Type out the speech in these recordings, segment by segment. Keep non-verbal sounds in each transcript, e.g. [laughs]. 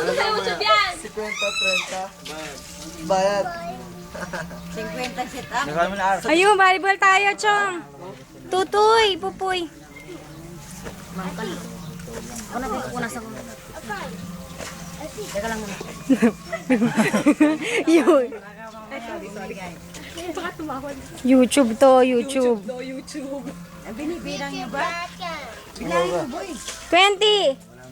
Ko sa YouTube yan. 50, 30. Bayad. 50 sit up. Na. Ayun, volleyball tayo, Chong. Tutoy, pupoy. Una ko, una sa. Teka lang muna. Yun. YouTube to, YouTube. Ang binibilang niyo ba? 20,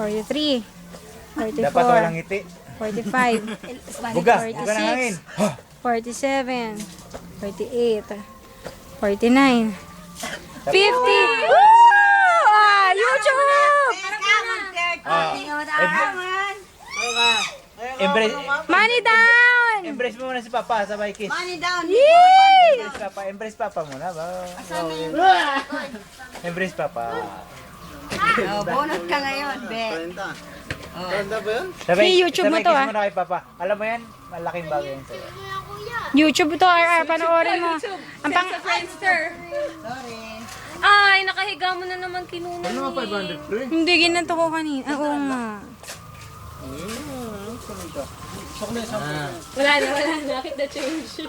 43, Dapat walang 44, ngiti. 45, [laughs] Buga, buga ng hangin. 47, 48, 49, 50! Woo! Ah, YouTube! Ah, embrace, Money down! embrace mo muna si Papa, sabay kiss. Money down. Yay! Embrace Papa, embrace Papa muna ba? Embrace Papa. Oh, bonus ka ngayon, be. 30. 30 ba yun? Sabay, Hey, YouTube mo to, ah. mo na kay Papa. Alam mo yan, malaking bagay sa'yo. YouTube to, RR, panoorin mo. Ang pang... Friendster. Sorry. Ay, nakahiga mo na naman kinunan Ano nga 500 pre? Hindi, ginanto ko kanina. Ah, Oo nga. Wala na, wala na. Kita change.